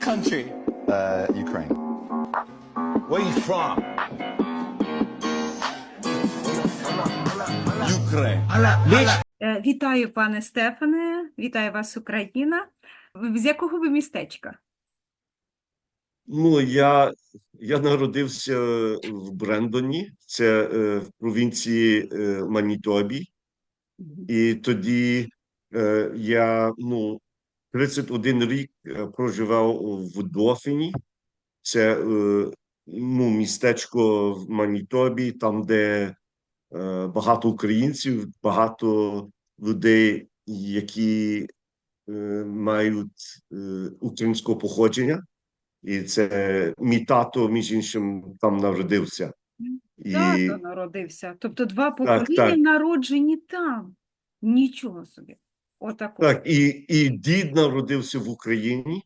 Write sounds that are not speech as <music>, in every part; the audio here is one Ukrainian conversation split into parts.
Country. Uh, Ukraine. Where you from? Ukraine. Bitch. Е, Вітаю, пане Стефане, вітаю вас, Україна. З якого ви містечка? Ну, я, я народився в Брендоні, це е, в провінції е, Манітобі, і тоді е, я ну, 31 рік е, проживав в Дофіні. Це е, ну, містечко в Манітобі, там, де е, багато українців, багато людей, які мають українського походження. І це мій тато, між іншим, там народився. І народився. Тобто два покоління так. народжені там. Нічого собі. Отако. так, і, і дід народився в Україні.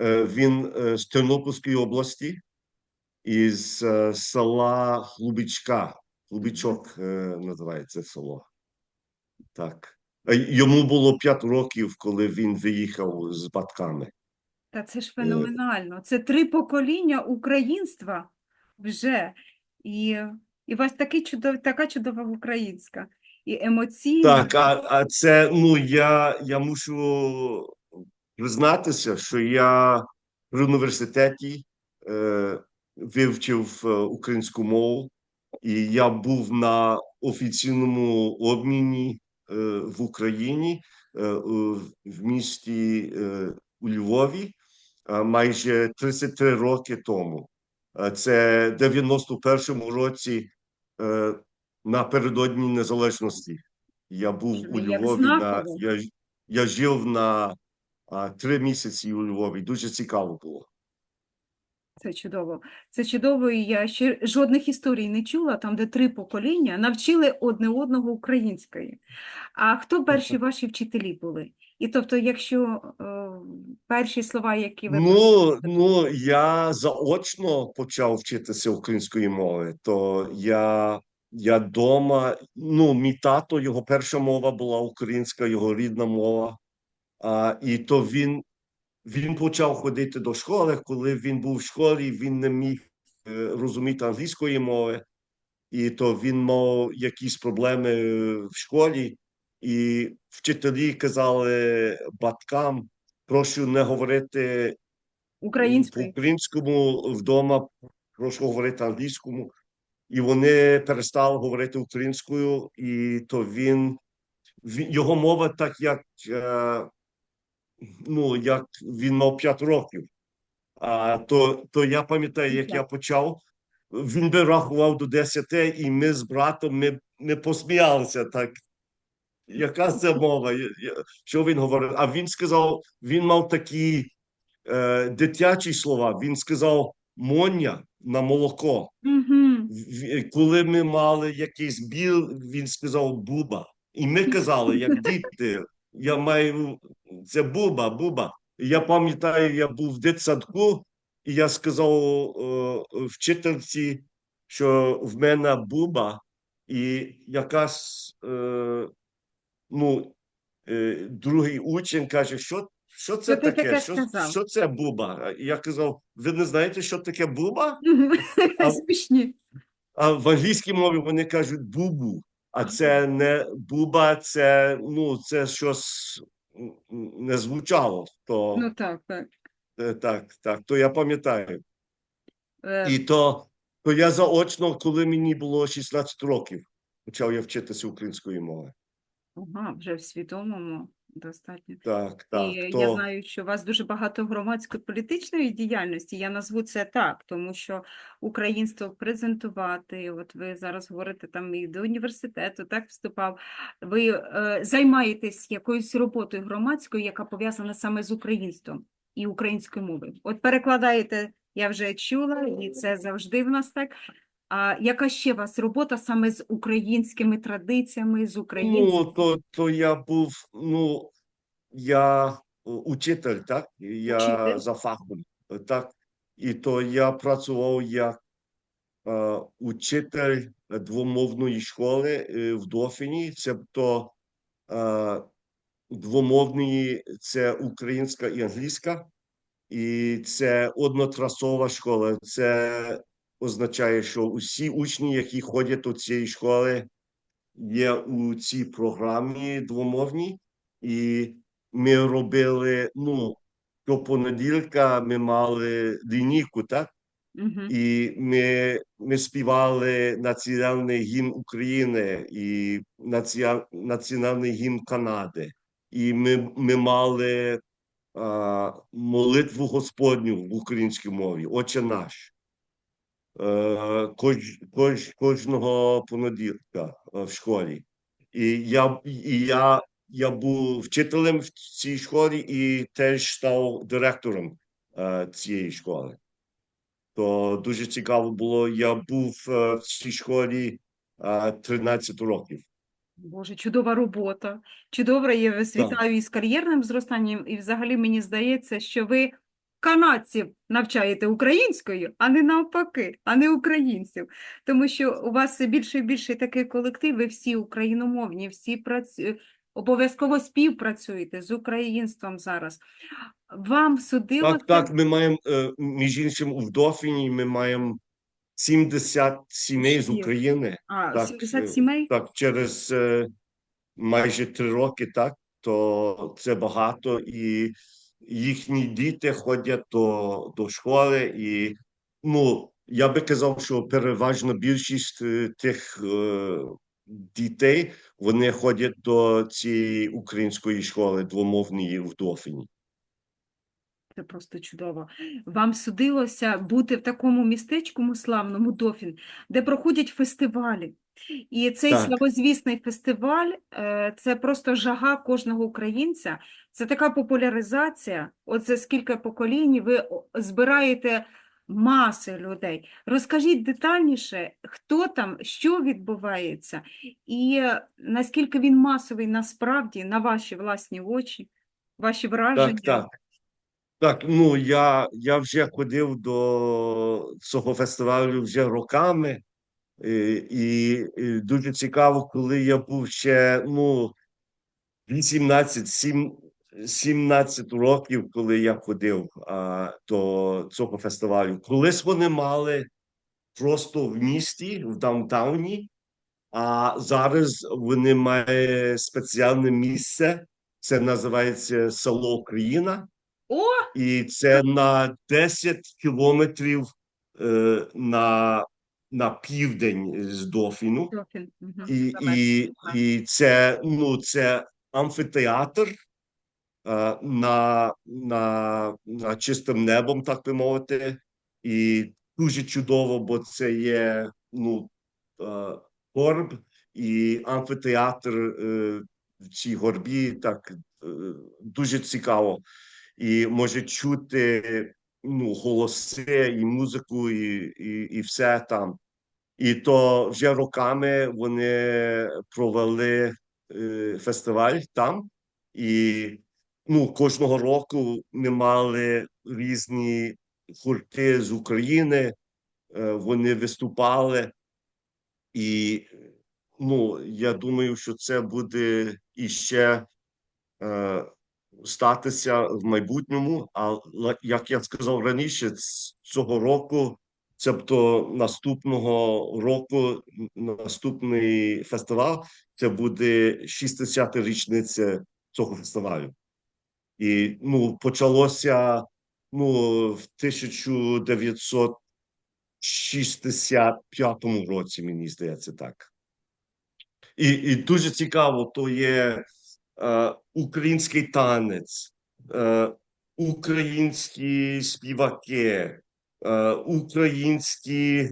Е, Він е, з Тернопільської області, із е, села Глубичка. Глубичок е, називається село. Так. Йому було 5 років, коли він виїхав з батьками. Та це ж феноменально. Це три покоління українства вже. І, і у вас такий чудов, така чудова українська. І емоційна. Так, а, а це ну я, я мушу признатися, що я при університеті е, вивчив е, українську мову, і я був на офіційному обміні е, в Україні е, в місті е, у Львові майже 33 роки тому. Це в 91-му році е, напередодні незалежності. Я був у Львові на я, я жив на а, три місяці у Львові. Дуже цікаво було. Це чудово. Це чудово, і я ще жодних історій не чула, там, де три покоління навчили одне одного української. А хто перші ваші вчителі були? І тобто, якщо е, перші слова, які ви Ну, ну я заочно почав вчитися української мови, то я, я дома, ну, мій тато, його перша мова була українська, його рідна мова. А, і то він, він почав ходити до школи. Коли він був в школі, він не міг е, розуміти англійської мови, і то він мав якісь проблеми е, в школі, і вчителі казали батькам, прошу не говорити українською? по-українському вдома, прошу говорити англійському. І вони перестали говорити українською, і то він, він його мова, так як, е, ну, як він мав 5 років. А то, то я пам'ятаю, як я почав, він би рахував до 10, і ми з братом ми, ми посміялися так. Яка це мова? Що він говорив? А він сказав, він мав такі е, дитячі слова. Він сказав моня на молоко. Угу. В- Коли ми мали якийсь біл, він сказав буба. І ми казали, як <laughs> діти, я маю це буба, буба. Я пам'ятаю, я був в дитсадку, і я сказав е, вчительці, що в мене буба, і якась е, ну, е, другий учень каже, що, що це Що таке? таке Що, що це буба? Я казав, ви не знаєте, що таке буба? <laughs> Смішні. А в англійській мові вони кажуть бубу, а це не буба, це ну це щось не звучало. То Ну так, так. е, так, так, то я пам'ятаю. Е, І то, то я заочно, коли мені було 16 років, почав я вчитися української мови. Ага, вже в свідомому достатньо. Так, так. І то... я знаю, що у вас дуже багато громадської політичної діяльності. Я назву це так, тому що українство презентувати. От ви зараз говорите там і до університету, так вступав. Ви е, займаєтесь якоюсь роботою громадською, яка пов'язана саме з українством і українською мовою. От перекладаєте, я вже чула, і це завжди в нас так. А яка ще у вас робота саме з українськими традиціями, з українською? Ну, то, то я був, ну, я е, учитель, так? Я Учитель. за фахом, так? І то я працював як е, учитель двомовної школи е, в Дофіні, тобто е, двомовної це українська і англійська. і це однотрасова школа. Це означає, що усі учні, які ходять до цієї школи, є у цій програмі двомовній, і ми робили, ну, до понеділка ми мали лінійку, так? Мгм. І ми, ми співали національний гімн України і націа- національний гімн Канади. І ми, ми мали а, молитву Господню в українській мові, Отче наш. Е, кож, кож, кожного понеділка е, в школі. І я, і я, я був вчителем в цій школі і теж став директором е, цієї школи. То дуже цікаво було. Я був в цій школі е, 13 років. Боже, чудова робота. Чудово, я вас вітаю із кар'єрним зростанням, і взагалі мені здається, що ви канадців навчаєте українською, а не навпаки, а не українців. Тому що у вас більше і більше такий колектив, ви всі україномовні, всі працю... обов'язково співпрацюєте з українством зараз. Вам судилося... Так, так, ми маємо, е, між іншим, у Вдофіні ми маємо 70 сімей з України. А, так, 70 е, сімей? Так, через е, майже три роки, так, то це багато, і їхні діти ходять до, до школи, і ну, я би казав, що переважна більшість е, тих е, дітей вони ходять до цієї української школи двомовної в Дофіні. Це просто чудово. Вам судилося бути в такому містечку славному Дофін, де проходять фестивалі. І цей Так. славозвісний фестиваль е, це просто жага кожного українця. Це така популяризація. Оце скільки поколінь ви о, збираєте маси людей. Розкажіть детальніше, хто там, що відбувається, і е, наскільки він масовий насправді на ваші власні очі, ваші враження. Так, так. Так, ну я, я вже ходив до цього фестивалю вже роками, і, і, і дуже цікаво, коли я був ще ну 18, сім- 17 років, коли я ходив а, до цього фестивалю. Колись вони мали просто в місті, в даунтауні, а зараз вони мають спеціальне місце. Це називається село Україна. О, І це на 10 кілометрів е, на, на південь з Дофіну. Дофін. І, і, і це, ну, це амфітеатр е, на, на, на чистим небом, так би мовити. І дуже чудово, бо це є ну, е, горб і амфітеатр е, в цій горбі. Так е, дуже цікаво. І може чути ну, голоси і музику, і, і, і все там. І то вже роками вони провели е, фестиваль там, і ну, кожного року ми мали різні гурти з України, е, вони виступали. І ну, я думаю, що це буде іще е, статися в майбутньому. Але як я сказав раніше, цього року, тобто наступного року, наступний фестиваль, це буде 60 річниця цього фестивалю. І ну, почалося ну, в 1965 році, мені здається, так. І, і дуже цікаво, то є е, український танець, е, українські співаки, українські,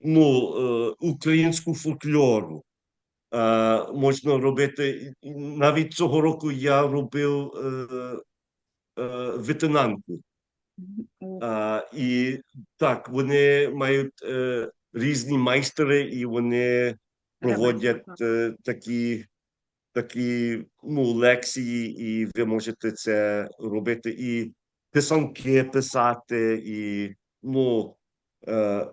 ну, е, українську фольклору. Е, можна робити. Навіть цього року я робив е, е, А, і так, вони мають е, різні майстри, і вони проводять е, такі, такі ну, лекції, і ви можете це робити, і писанки писати, і ну, е,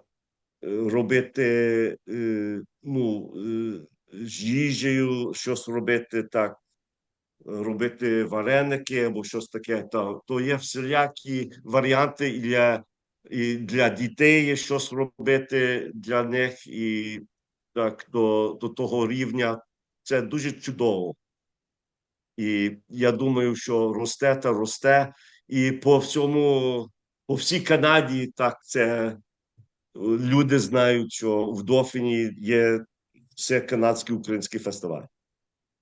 робити е, ну, е, з їжею щось робити так. робити вареники або щось таке. То, то є всілякі варіанти і для, і для дітей є щось робити для них, і так до, до того рівня це дуже чудово. І я думаю, що росте та росте, і по всьому, по всій Канаді так це е, люди знають, що в Дофіні є все канадський український фестиваль.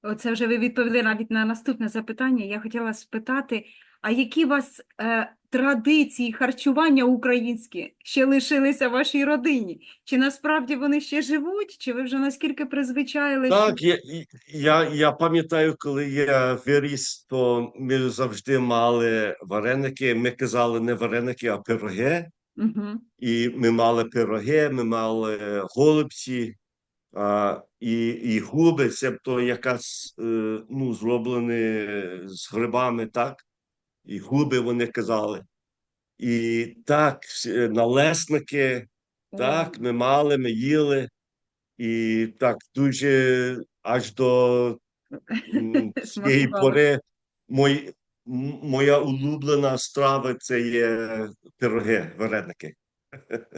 Оце вже ви відповіли навіть на наступне запитання. Я хотіла спитати, а які у вас е, традиції харчування українські ще лишилися в вашій родині? Чи насправді вони ще живуть, чи ви вже наскільки призвичаїлися? Так, я, я, я пам'ятаю, коли я виріс, то ми завжди мали вареники. Ми казали не вареники, а пироги. Угу. І ми мали пироги, ми мали голубці, а, і, і губи, себто якась е, ну, зроблені з грибами, так? І губи вони казали. І так, налесники, так, ми мали, ми їли. І так дуже аж до цієї <laughs> пори мой, моя улюблена страва це є пироги, вареники. <laughs>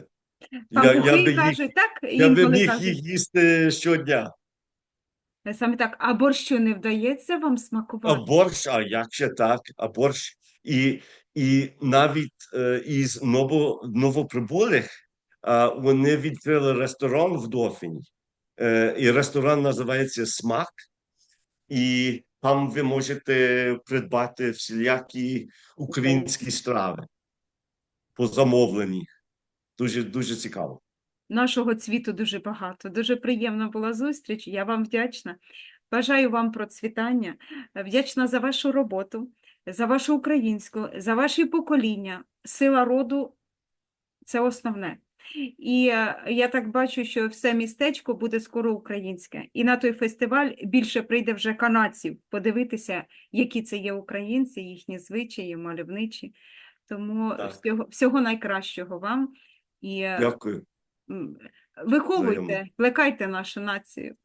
Пампухи би їх, кажуть, так? я би міг кажуть. їх їсти щодня. Саме так. А борщу не вдається вам смакувати? А борщ, а як ще так? А борщ. І, і навіть е, із ново, новоприбулих вони відкрили ресторан в Дофіні. Е, і ресторан називається Смак. І там ви можете придбати всілякі українські страви по замовленні. Дуже, дуже цікаво. Нашого цвіту дуже багато. Дуже приємна була зустріч. Я вам вдячна. Бажаю вам процвітання. Вдячна за вашу роботу, за вашу українську, за ваші покоління. Сила роду це основне. І е, я так бачу, що все містечко буде скоро українське. І на той фестиваль більше прийде вже канадців подивитися, які це є українці, їхні звичаї, мальовничі. Тому Так. всього, всього найкращого вам. І е, Дякую. виховуйте, плекайте нашу націю.